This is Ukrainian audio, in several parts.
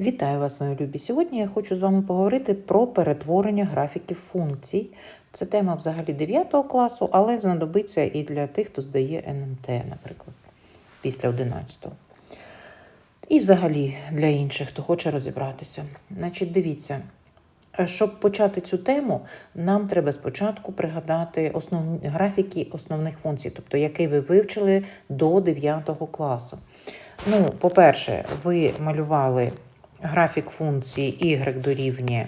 Вітаю вас, мої любі. Сьогодні я хочу з вами поговорити про перетворення графіків функцій. Це тема взагалі 9 класу, але знадобиться і для тих, хто здає НМТ, наприклад, після 11. І взагалі для інших, хто хоче розібратися. Значить, дивіться, щоб почати цю тему, нам треба спочатку пригадати основні графіки основних функцій, тобто який ви вивчили до 9 класу. Ну, по-перше, ви малювали графік функції y дорівнює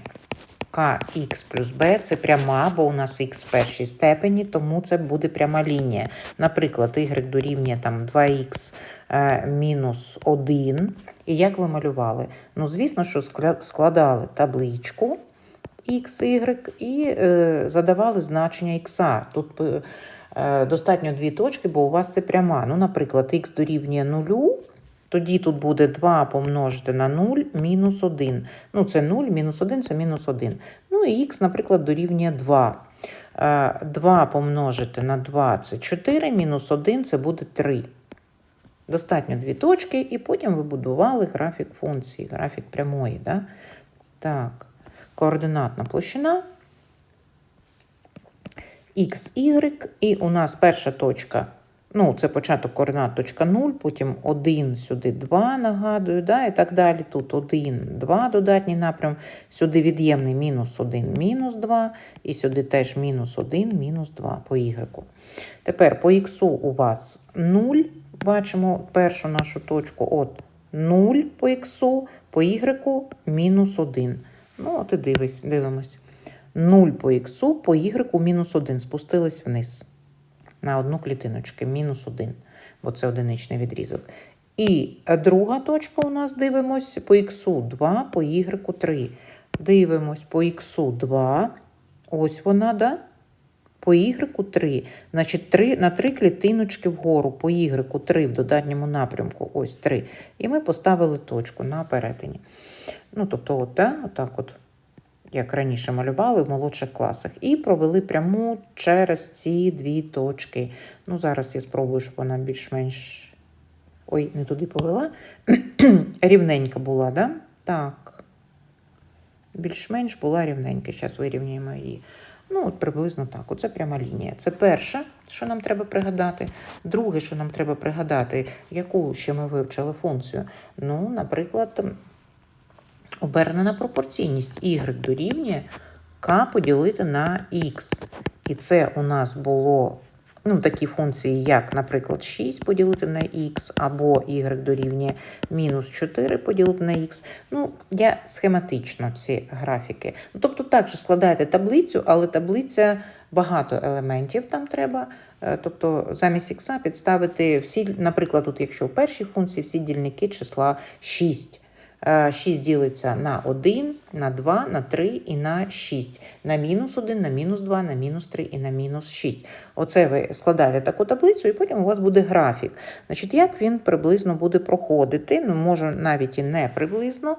kx плюс b. Це пряма, бо у нас x в першій степені, тому це буде пряма лінія. Наприклад, y дорівнює там 2х е, мінус 1. І як ви малювали? Ну, звісно, що складали табличку x, y і е, задавали значення х. Тут е, достатньо дві точки, бо у вас це пряма. Ну, наприклад, х дорівнює 0, тоді тут буде 2 помножити на 0 мінус 1. Ну, це 0, мінус 1 це мінус 1. Ну і х, наприклад, дорівнює 2. Е, 2 помножити на 2 це 4, мінус 1 це буде 3. Достатньо дві точки, і потім ви будували графік функції, графік прямої. Да? Так, координатна площина x, y, і у нас перша точка, ну, це початок координат точка 0, потім 1, сюди 2, нагадую, да, і так далі. Тут 1, 2 додатній напрям, сюди від'ємний мінус 1, мінус 2, і сюди теж мінус 1, мінус 2 по y. Тепер по х у вас 0, бачимо першу нашу точку, от 0 по х, по y мінус 1. Ну, от і дивись, дивимось. 0 по х, по y мінус 1. Спустились вниз на одну клітиночку, мінус 1, бо це одиничний відрізок. І друга точка у нас дивимось по х 2, по y 3. Дивимось по х 2, ось вона, да? По y 3. Значить, 3, на 3 клітиночки вгору, по y 3 в додатньому напрямку, ось 3. І ми поставили точку на перетині. Ну, тобто, от, да? отак от як раніше малювали в молодших класах, і провели пряму через ці дві точки. Ну, зараз я спробую, щоб вона більш-менш. Ой, не туди повела. Рівненька була, да? Так. Більш-менш була рівненька. Зараз вирівняємо її. Ну, от приблизно так. Оце пряма лінія. Це перше, що нам треба пригадати. Друге, що нам треба пригадати, яку ще ми вивчили функцію. Ну, наприклад, обернена пропорційність y дорівнює k поділити на x. І це у нас було ну, такі функції, як, наприклад, 6 поділити на x, або y дорівнює мінус 4 поділити на x. Ну, я схематично ці графіки. Ну, тобто, також складаєте таблицю, але таблиця багато елементів там треба. Е, Тобто замість х підставити всі, наприклад, тут, якщо в першій функції всі дільники числа 6. 6 ділиться на 1, на 2, на 3 і на 6. На мінус 1, на мінус 2, на мінус 3 і на мінус 6. Оце ви складаєте таку таблицю, і потім у вас буде графік. Значить, як він приблизно буде проходити? Ну, може, навіть і не приблизно.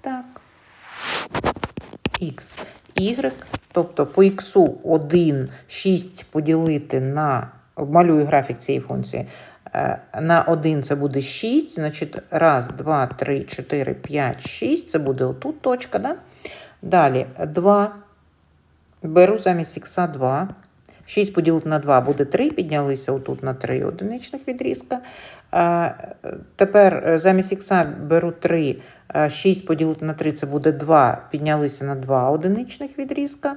Так. Х, Y, тобто по х 1, 6 поділити на, малюю графік цієї функції, Е, на 1 це буде 6, значить, раз, два, три, 4, 5, 6, це буде отут точка, да? Далі 2, беру замість х 2, 6 поділити на 2 буде 3, піднялися отут на 3 одиничних відрізка. Е, Тепер е, замість х беру 3, 6 поділити на 3 це буде 2, піднялися на 2 одиничних відрізка.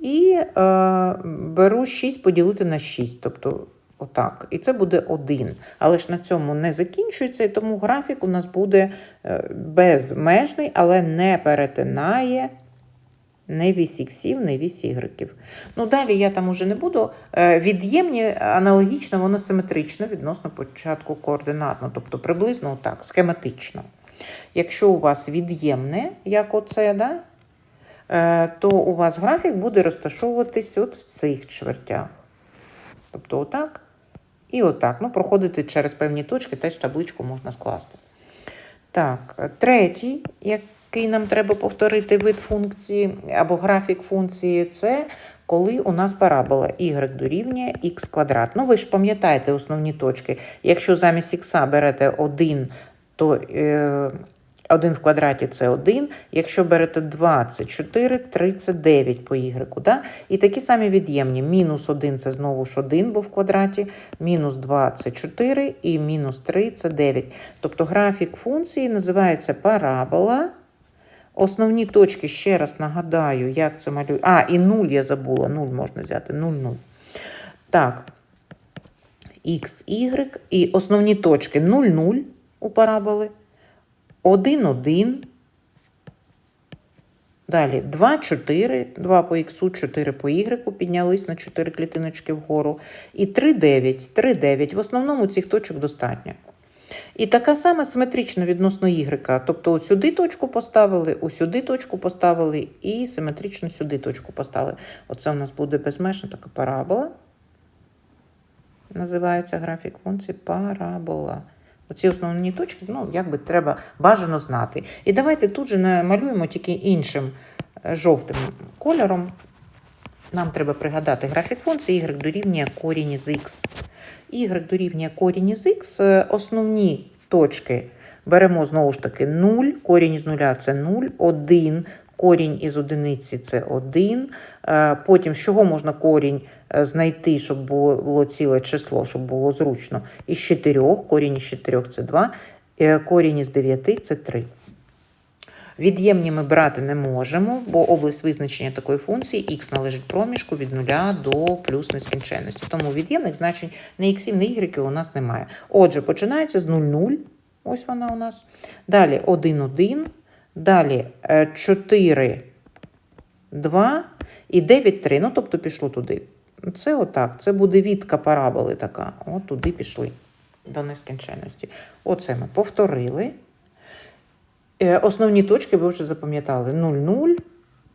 І е, беру 6 поділити на 6, тобто Отак. І це буде 1. Але ж на цьому не закінчується, і тому графік у нас буде е, безмежний, але не перетинає не вісь не вісь ігреків. Ну, далі я там уже не буду. Е, Від'ємні аналогічно, воно симетрично відносно початку координатно, тобто приблизно отак, схематично. Якщо у вас від'ємне, як оце, да, е, то у вас графік буде розташовуватись от в цих чвертях. Тобто отак і отак. Ну, проходити через певні точки, теж табличку можна скласти. Так, третій, який нам треба повторити вид функції або графік функції, це коли у нас парабола y дорівнює х квадрат. Ну, ви ж пам'ятаєте основні точки. Якщо замість х берете 1, то е, 1 в квадраті це 1. Якщо берете 2, це 4, 3 9 по y. Да? І такі самі від'ємні. Мінус 1 це знову ж 1, бо в квадраті, мінус 2 це 4 і мінус 3 це 9. Тобто графік функції називається парабола. Основні точки, ще раз нагадаю, як це малюю. А, і 0 я забула. 0 можна взяти. 0, 0. Так. Х, Y. І основні точки 0, 0 у параболи. 1, 1. Далі 2, 4. 2 по х, 4 по y. Піднялись на 4 клітиночки вгору. І 3, 9. 3, 9. В основному цих точок достатньо. І така сама симетрична відносно y. Тобто ось сюди точку поставили, ось сюди точку поставили і симетрично сюди точку поставили. Оце у нас буде безмежна така парабола. Називається графік функції парабола. Оці основні точки, ну, якби треба бажано знати. І давайте тут же намалюємо тільки іншим е, жовтим кольором. Нам треба пригадати графік функції y дорівнює корінь із х. y дорівнює корінь із х. е, Основні точки беремо знову ж таки 0, корінь із нуля це 0, 1, корінь із одиниці це 1. Е, Потім з чого можна корінь знайти, щоб було, ціле число, щоб було зручно. Із 4, корінь із 4 це 2, е, корінь із 9 це 3. Від'ємні ми брати не можемо, бо область визначення такої функції х належить проміжку від 0 до плюс нескінченності. Тому від'ємних значень ні х, ні y у нас немає. Отже, починається з 0,0. Ось вона у нас. Далі 1, 1. Далі е, 4, 2 і 9, 3. Ну, тобто пішло туди. Це отак. Це буде відка параболи така. От туди пішли до нескінченності. Оце ми повторили. Е, Основні точки ви вже запам'ятали: 0, 0,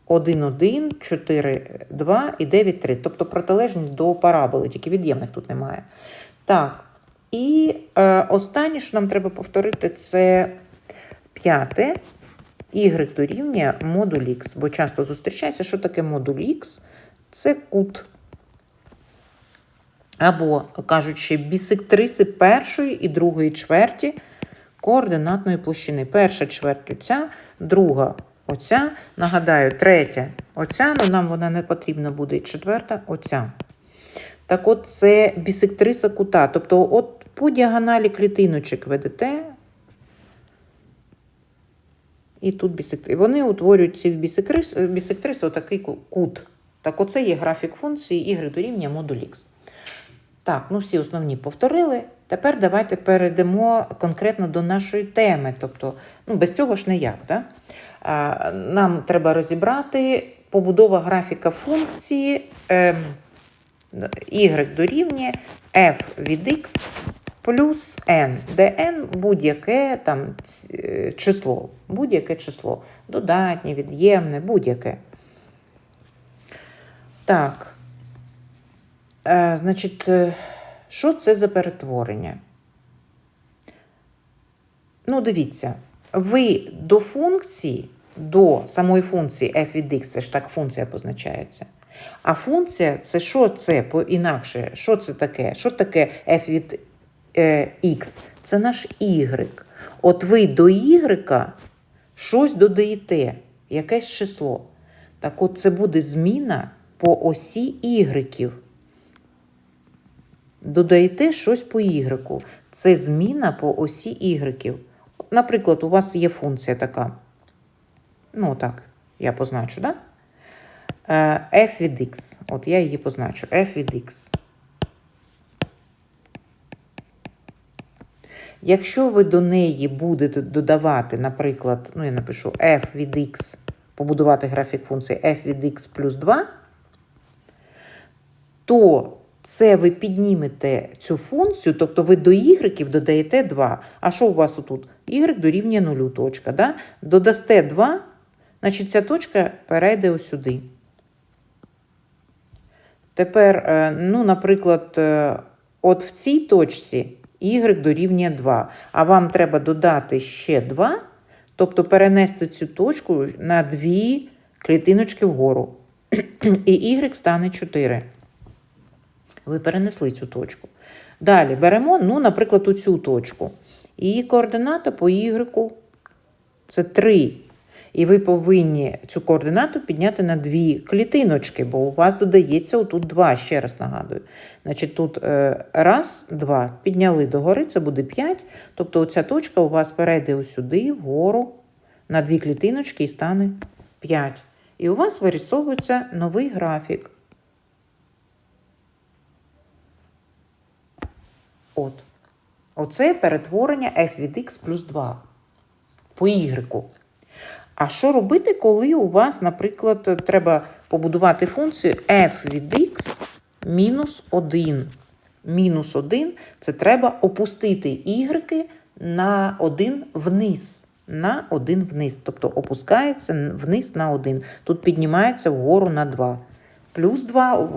1, 1, 4, 2 і 9, 3. Тобто протилежні до параболи, тільки від'ємних тут немає. Так. І е, останнє, що нам треба повторити, це п'яте. Y дорівнює модуль Х. Бо часто зустрічається, що таке модуль Х? Це кут. Або, кажучи, бісектриси першої і другої чверті координатної площини. Перша чверть оця, друга оця. Нагадаю, третя оця, але нам вона не потрібна буде. Четверта оця. Так от це бісектриса кута. Тобто, от по діагоналі клітиночок ведете. І тут бісектриси. Вони утворюють ці бісектриси, бісектриси отакий кут. Так, оце є графік функції y дорівнює модуль х. Так, ну всі основні повторили. Тепер давайте перейдемо конкретно до нашої теми. Тобто, ну, без цього ж ніяк. Да? Нам треба розібрати побудова графіка функції ем, y дорівнює f від x плюс n, де n будь-яке там е, число, будь-яке число, додатнє, від'ємне, будь-яке. Так. Е, значить, е, що це за перетворення? Ну, дивіться, ви до функції, до самої функції f від x, це ж так функція позначається. А функція це що це по-інакше? Що це таке? Що таке f від е, x? Це наш y. От ви до y щось додаєте, якесь число. Так от це буде зміна по осі y. Додаєте щось по y. Це зміна по осі y. Наприклад, у вас є функція така. Ну, так, я позначу, да? Е, f від x. От я її позначу. f від x. Якщо ви до неї будете додавати, наприклад, ну я напишу f від x, побудувати графік функції f від x плюс 2, то це ви піднімете цю функцію, тобто ви до y додаєте 2. А що у вас отут? y дорівнює 0 точка. Да? Додасте 2, значить ця точка перейде ось сюди. Тепер, е, ну, наприклад, е, от в цій точці y дорівнює 2, а вам треба додати ще 2, тобто перенести цю точку на дві клітиночки вгору. І y стане 4. Ви перенесли цю точку. Далі беремо, ну, наприклад, оцю точку. Її координата по y це 3. І ви повинні цю координату підняти на дві клітиночки, бо у вас додається отут 2, ще раз нагадую. Значить, тут е, раз, два, підняли догори, це буде 5. Тобто оця точка у вас перейде сюди, вгору, на дві клітиночки і стане 5. І у вас вирисовується новий графік. От. Оце перетворення f від x плюс 2 по y. А що робити, коли у вас, наприклад, треба побудувати функцію f від x мінус 1? Мінус 1 це треба опустити y на 1 вниз. На 1 вниз. Тобто опускається вниз на 1. Тут піднімається вгору на 2. Плюс 2,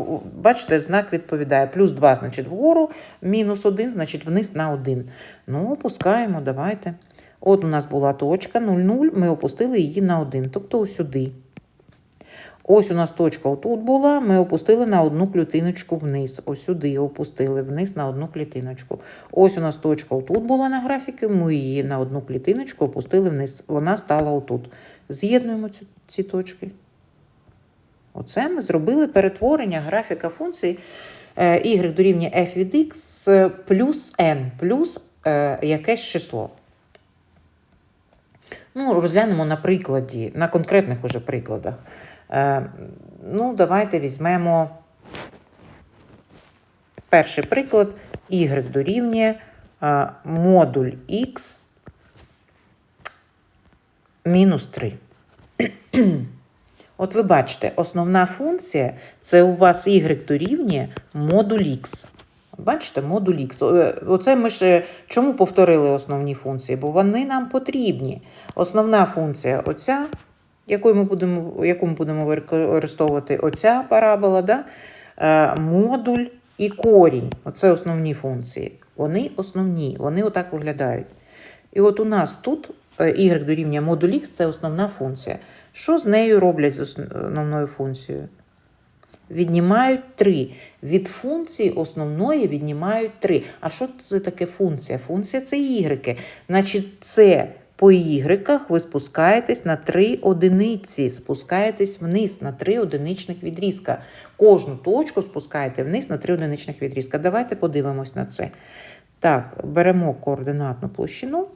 бачите, знак відповідає. Плюс 2, значить, вгору, мінус 1, значить, вниз на 1. Ну, опускаємо, давайте. От у нас була точка 0,0, ми опустили її на 1, тобто ось сюди. Ось у нас точка отут була, ми опустили на одну клітиночку вниз. Ось сюди опустили вниз на одну клітиночку. Ось у нас точка отут була на графіки, ми її на одну клітиночку опустили вниз. Вона стала отут. З'єднуємо ці, точки. Оце ми зробили перетворення графіка функції е, y дорівнює f від x плюс n, плюс е, якесь число. Ну, розглянемо на прикладі, на конкретних уже прикладах. Е, ну, давайте візьмемо перший приклад y дорівнює модуль x мінус 3. От ви бачите, основна функція це у вас y дорівнює модуль x. Бачите, модуль x. Оце ми ж чому повторили основні функції? Бо вони нам потрібні. Основна функція оця, яку ми будемо яку ми будемо використовувати оця парабола, да? Е, модуль і корінь. Оце основні функції. Вони основні, вони отак виглядають. І от у нас тут е, y дорівнює модуль x це основна функція. Що з нею роблять з основною функцією? Віднімають 3. Від функції основної віднімають 3. А що це таке функція? Функція це y. Значить, це по y ви спускаєтесь на 3 одиниці, спускаєтесь вниз на 3 одиничних відрізка. Кожну точку спускаєте вниз на 3 одиничних відрізка. Давайте подивимось на це. Так, беремо координатну площину.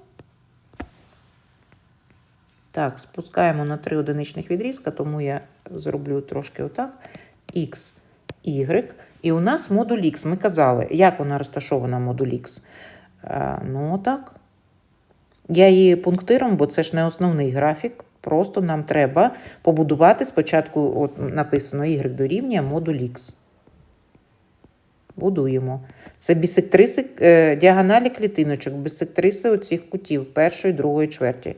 Так, спускаємо на 3 одиничних відрізка, тому я зроблю трошки отак. X, Y. І у нас модуль X. Ми казали, як вона розташована модуль X. А, ну, так. Я її пунктиром, бо це ж не основний графік. Просто нам треба побудувати спочатку, от написано Y дорівнює модуль X. Будуємо. Це бісектриси е, діагоналі клітиночок, бісектриси оцих кутів першої, другої чверті.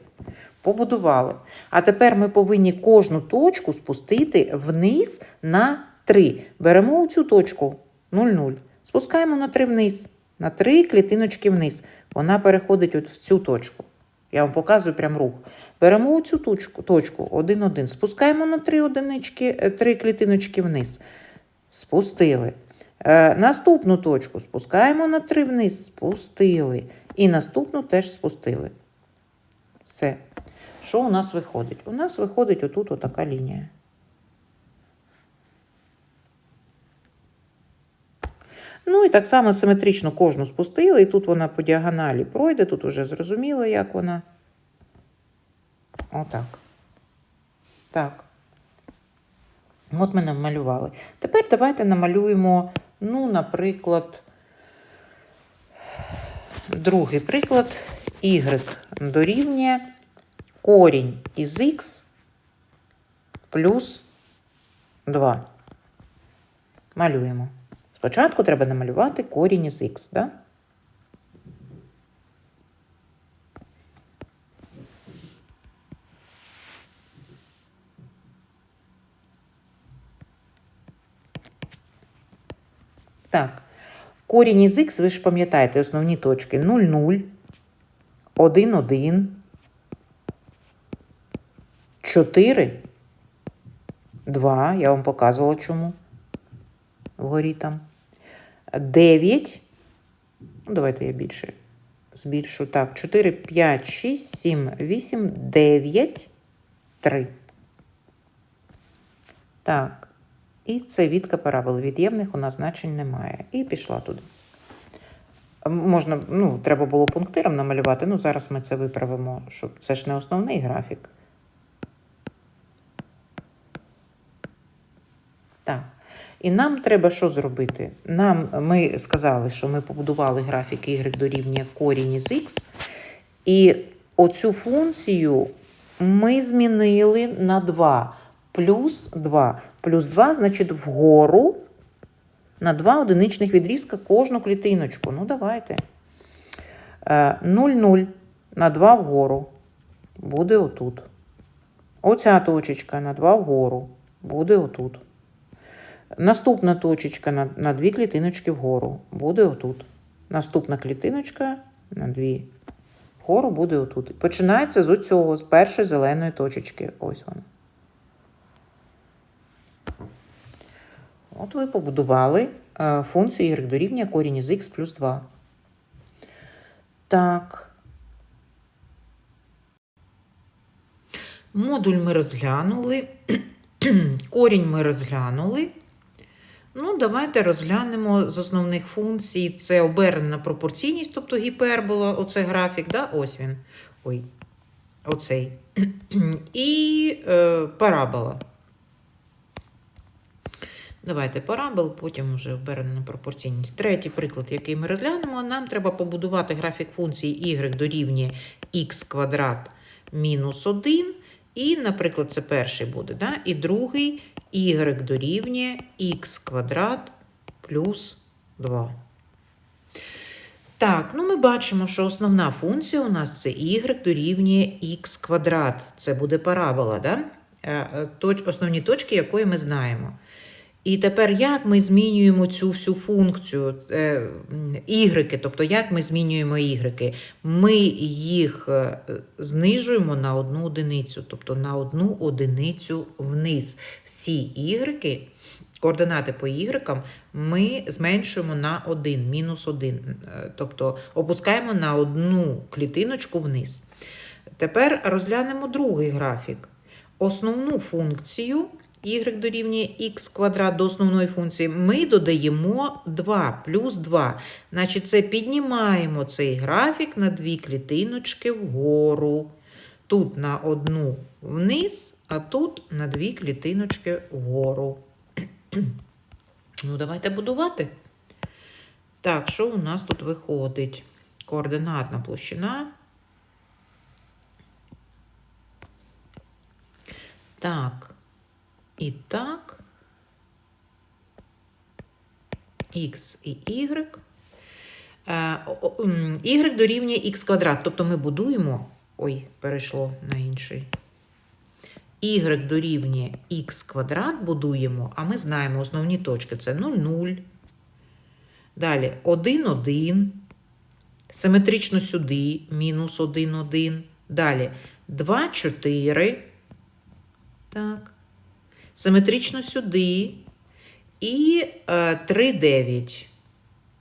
Побудували. А тепер ми повинні кожну точку спустити вниз на 3. Беремо цю точку 0,0. Спускаємо на 3 вниз. На 3 клітиночки вниз. Вона переходить от в цю точку. Я вам показую прям рух. Беремо цю точку, точку 1, 1. Спускаємо на 3 одинички, 3 клітиночки вниз. Спустили. Е, Наступну точку спускаємо на 3 вниз. Спустили. І наступну теж спустили. Все. Що у нас виходить? У нас виходить отут отака лінія. Ну і так само симетрично кожну спустили, і тут вона по діагоналі пройде, тут вже зрозуміло, як вона. Отак. Так. От ми намалювали. Тепер давайте намалюємо, ну, наприклад, другий приклад. Y дорівнює корінь із х плюс 2. Малюємо. Спочатку треба намалювати корінь із х, да? Так, корінь із х, ви ж пам'ятаєте основні точки 0, 0, 1, 1, 4, 2, я вам показувала чому. Вгорі там. 9. Ну, давайте я більше збільшу. Так, 4, 5, 6, 7, 8, 9, 3. Так. І це відка параболи. Від'ємних у нас значень немає. І пішла туди. Можна, ну, треба було пунктиром намалювати. Ну, зараз ми це виправимо, щоб це ж не основний графік. Так. І нам треба що зробити? Нам ми сказали, що ми побудували графік y дорівнює корінь із x, і оцю функцію ми змінили на 2. Плюс 2. Плюс 2, значить, вгору на 2 одиничних відрізка кожну клітиночку. Ну, давайте. 0,0 на 2 вгору. Буде отут. Оця точечка на 2 вгору. Буде отут. Наступна точечка на, на дві клітиночки вгору буде отут. Наступна клітиночка на дві вгору буде отут. Починається з оцього, з першої зеленої точечки. Ось вона. От ви побудували е, функцію y дорівнює корінь із x плюс 2. Так. Модуль ми розглянули. Корінь ми розглянули. Ну, давайте розглянемо з основних функцій. Це обернена пропорційність, тобто гіпербола, оце графік, да? ось він. Ой, оцей. І е, парабола. Давайте парабол, потім вже обернена пропорційність. Третій приклад, який ми розглянемо, нам треба побудувати графік функції y дорівнює х квадрат мінус 1. І, наприклад, це перший буде. Да? І другий y дорівнює х квадрат плюс 2. Так, ну ми бачимо, що основна функція у нас це y дорівнює х квадрат. Це буде парабола, да? Е, е, основні точки, якої ми знаємо. І тепер як ми змінюємо цю всю функцію е, ігреки, тобто як ми змінюємо ігреки? Ми їх е, знижуємо на одну одиницю, тобто на одну одиницю вниз. Всі ігреки, координати по ігрекам, ми зменшуємо на 1, мінус 1. Тобто опускаємо на одну клітиночку вниз. Тепер розглянемо другий графік. Основну функцію y дорівнює х квадрат до основної функції, ми додаємо 2 плюс 2. Значить, це піднімаємо цей графік на дві клітиночки вгору. Тут на одну вниз, а тут на дві клітиночки вгору. ну, давайте будувати. Так, що у нас тут виходить? Координатна площина. Так. І так, х і y. Е, y дорівнює х квадрат. Тобто ми будуємо. Ой, перейшло на інший. Y дорівнює х квадрат будуємо, а ми знаємо основні точки це 0, 0. Далі 1, 1. Симетрично сюди, мінус 1, 1. Далі 2, 4. Так симетрично сюди. І е, 3, 9.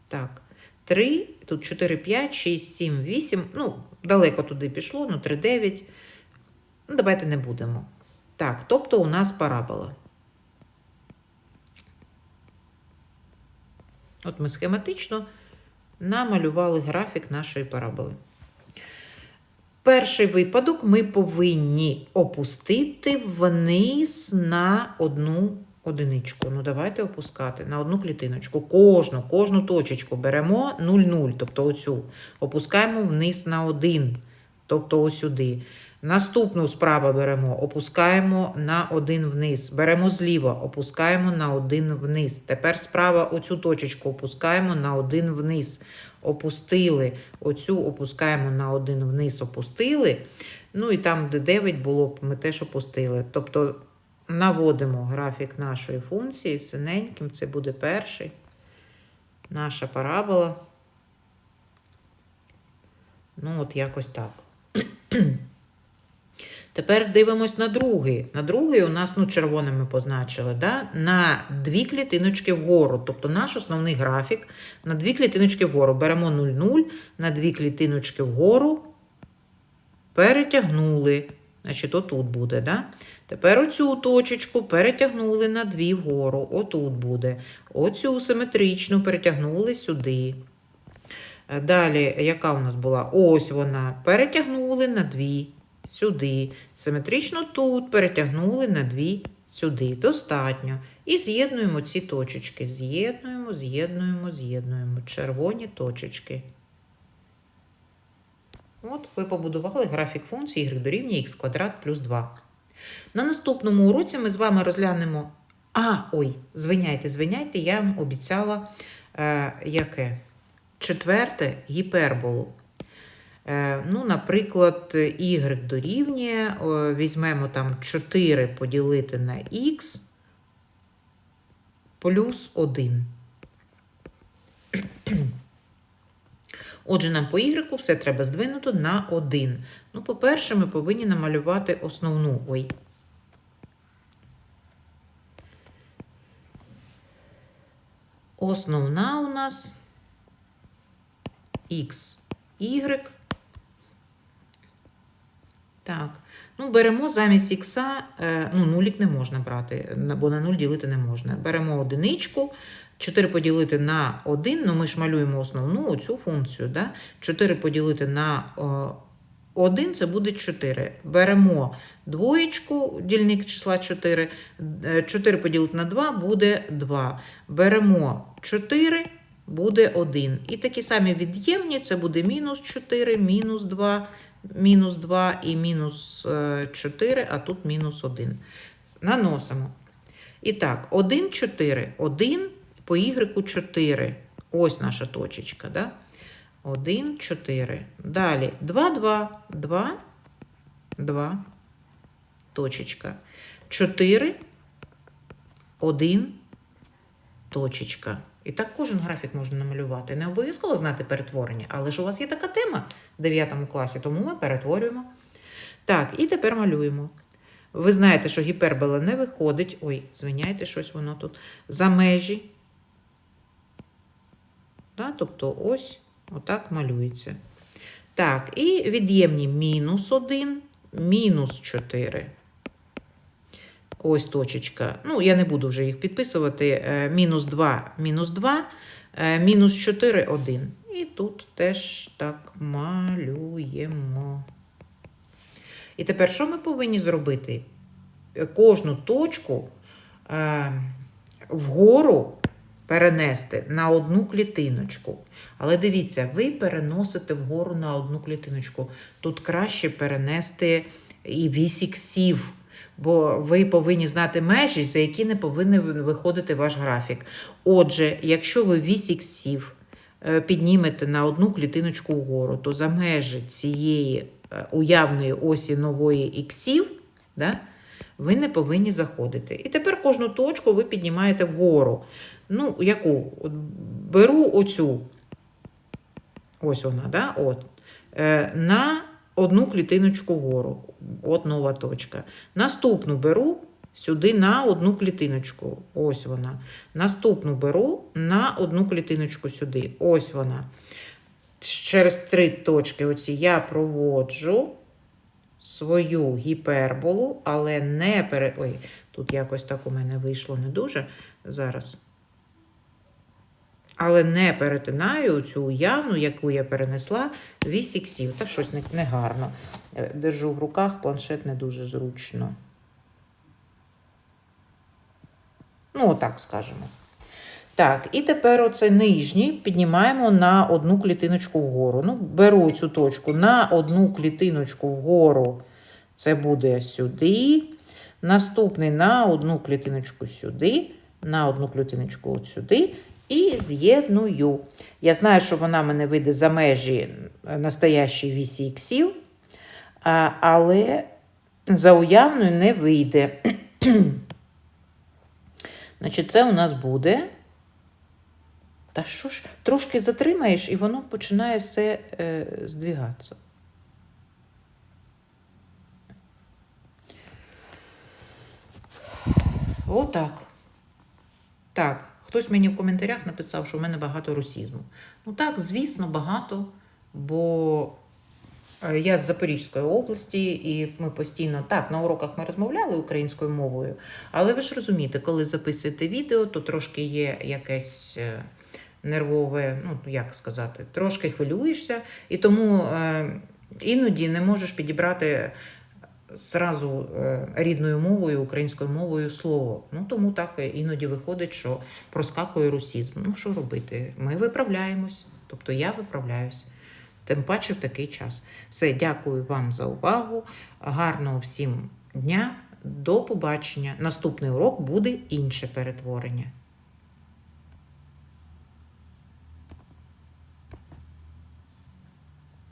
Так, 3, тут 4, 5, 6, 7, 8. Ну, далеко туди пішло, ну 3, 9. Ну, давайте не будемо. Так, тобто у нас парабола. От ми схематично намалювали графік нашої параболи. Перший випадок ми повинні опустити вниз на одну одиничку. Ну, давайте опускати на одну клітиночку. Кожну, кожну точечку беремо 0,0, тобто оцю. Опускаємо вниз на 1, тобто ось сюди. Наступну справа беремо, опускаємо на один вниз. Беремо зліва, опускаємо на один вниз. Тепер справа оцю точечку опускаємо на один вниз. Опустили. Оцю опускаємо на один вниз, опустили. Ну і там, де 9 було, ми теж опустили. Тобто наводимо графік нашої функції синеньким, це буде перший. Наша парабола. Ну, от якось так. Тепер дивимось на другий. На другий у нас ну, червоними позначили, да? на дві клітиночки вгору. Тобто наш основний графік на дві клітиночки вгору. Беремо 0,0, на дві клітиночки вгору перетягнули. Значить, отут буде. Да? Тепер оцю точечку перетягнули на дві вгору. Отут буде. Оцю симетричну перетягнули сюди. Далі, яка у нас була? Ось вона. Перетягнули на дві сюди. Симетрично тут перетягнули на дві сюди. Достатньо. І з'єднуємо ці точечки. З'єднуємо, з'єднуємо, з'єднуємо. Червоні точечки. От ви побудували графік функції y дорівнює х квадрат плюс 2. На наступному уроці ми з вами розглянемо. А, ой, звиняйте, звиняйте, я вам обіцяла е, яке? Четверте гіперболу. Е, ну, наприклад, y дорівнює, візьмемо там 4 поділити на х плюс 1. Отже, нам по y все треба здвинути на 1. Ну, по-перше, ми повинні намалювати основну. Ой. Основна у нас x, y. Так. Ну, беремо замість ікса, е, ну, нулік не можна брати, бо на 0 ділити не можна. Беремо одиничку, 4 поділити на 1, ну ми ж малюємо основну оцю функцію. Да? 4 поділити на 1 це буде 4. Беремо двоєчку, дільник числа 4, 4 поділити на 2 буде 2. Беремо 4, буде 1. І такі самі від'ємні, це буде мінус 4, мінус 2, мінус 2 і мінус е, 4, а тут мінус 1. Наносимо. І так, 1, 4, 1 по y 4. Ось наша точечка. Да? 1, 4. Далі 2, 2, 2, 2, точечка. 4, 1, точечка. І так кожен графік можна намалювати. Не обов'язково знати перетворення, але ж у вас є така тема в 9 класі, тому ми перетворюємо. Так, і тепер малюємо. Ви знаєте, що гіпербола не виходить. Ой, звиняйте, щось воно тут. За межі. Да, тобто ось отак малюється. Так, і від'ємні мінус 1, мінус 4. Ось точечка. Ну, я не буду вже їх підписувати. Е, Мінус 2, мінус 2, е, мінус 4, 1. І тут теж так малюємо. І тепер що ми повинні зробити? Е, Кожну точку вгору перенести на одну клітиночку. Але дивіться, ви переносите вгору на одну клітиночку. Тут краще перенести і вісь іксів, бо ви повинні знати межі, за які не повинен виходити ваш графік. Отже, якщо ви вісь іксів е, піднімете на одну клітиночку вгору, то за межі цієї е, уявної осі нової іксів, да, ви не повинні заходити. І тепер кожну точку ви піднімаєте вгору. Ну, яку? От беру оцю, ось вона, да? От, е, на одну клітиночку вгору. От нова точка. Наступну беру сюди на одну клітиночку. Ось вона. Наступну беру на одну клітиночку сюди. Ось вона. Через три точки оці я проводжу свою гіперболу, але не пере... Ой, тут якось так у мене вийшло не дуже зараз. Але не перетинаю цю уявну, яку я перенесла, вісь іксів. Та щось не, не гарно. Е, Держу в руках, планшет не дуже зручно. Ну, отак скажемо. Так, і тепер оце нижній піднімаємо на одну клітиночку вгору. Ну, беру цю точку на одну клітиночку вгору. Це буде сюди. Наступний на одну клітиночку сюди, на одну клітиночку от сюди і з'єдную. Я знаю, що вона мене вийде за межі е, настоящої вісіксів, але за уявною не вийде. Значить, це у нас буде. Та що ж, трошки затримаєш, і воно починає все е, здвігатися. Отак. Так хтось мені в коментарях написав, що в мене багато русізму. Ну так, звісно, багато, бо е, я з Запорізької області, і ми постійно так на уроках ми розмовляли українською мовою. Але ви ж розумієте, коли записуєте відео, то трошки є якесь е, нервове, ну як сказати, трошки хвилюєшся, і тому е, іноді не можеш підібрати зразу е, рідною мовою, українською мовою слово. Ну тому так іноді виходить, що проскакує русізм. Ну що робити? Ми виправляємось. Тобто я виправляюсь. Тим паче в такий час. Все, дякую вам за увагу. Гарного всім дня. До побачення. Наступний урок буде інше перетворення.